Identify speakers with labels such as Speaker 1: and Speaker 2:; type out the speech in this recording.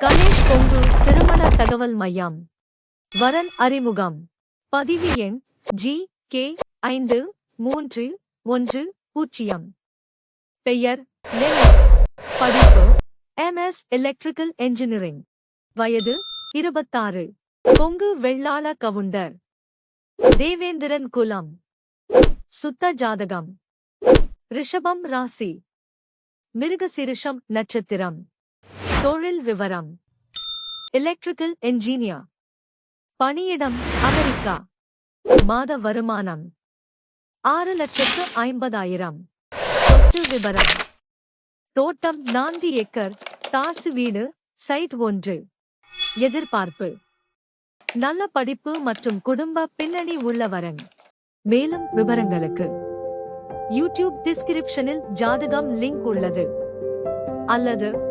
Speaker 1: கணேஷ் கொங்கு திருமண தகவல் மையம். வரன் அறிமுகம். பதிவு எண் ஜி கே ஐந்து மூன்று ஒன்று பூஜ்ஜியம். பெயர் படிப்பு எம்எஸ் எலக்ட்ரிக்கல் என்ஜினியரிங். வயது இருபத்தாறு. கொங்கு வெள்ளாள கவுண்டர். தேவேந்திரன் குலம். சுத்த ஜாதகம். ரிஷபம் ராசி. மிருகசிரிஷம் நட்சத்திரம். தொழில் விவரம். எலக்ட்ரிக்கல் என்ஜினியர் பணியிடம் அமெரிக்கா. மாத வருமானம். ஆறு லட்சத்து ஐம்பதாயிரம். சொத்து விவரம் தோட்டம் நான்கு ஏக்கர். தாசு வீடு சைட் ஒன்று. எதிர்பார்ப்பு. நல்ல படிப்பு மற்றும் குடும்ப பின்னணி உள்ளவரன். மேலும் விவரங்களுக்கு. யூடியூப் டிஸ்கிரிப்ஷனில் ஜாதகம் லிங்க் உள்ளது. அல்லது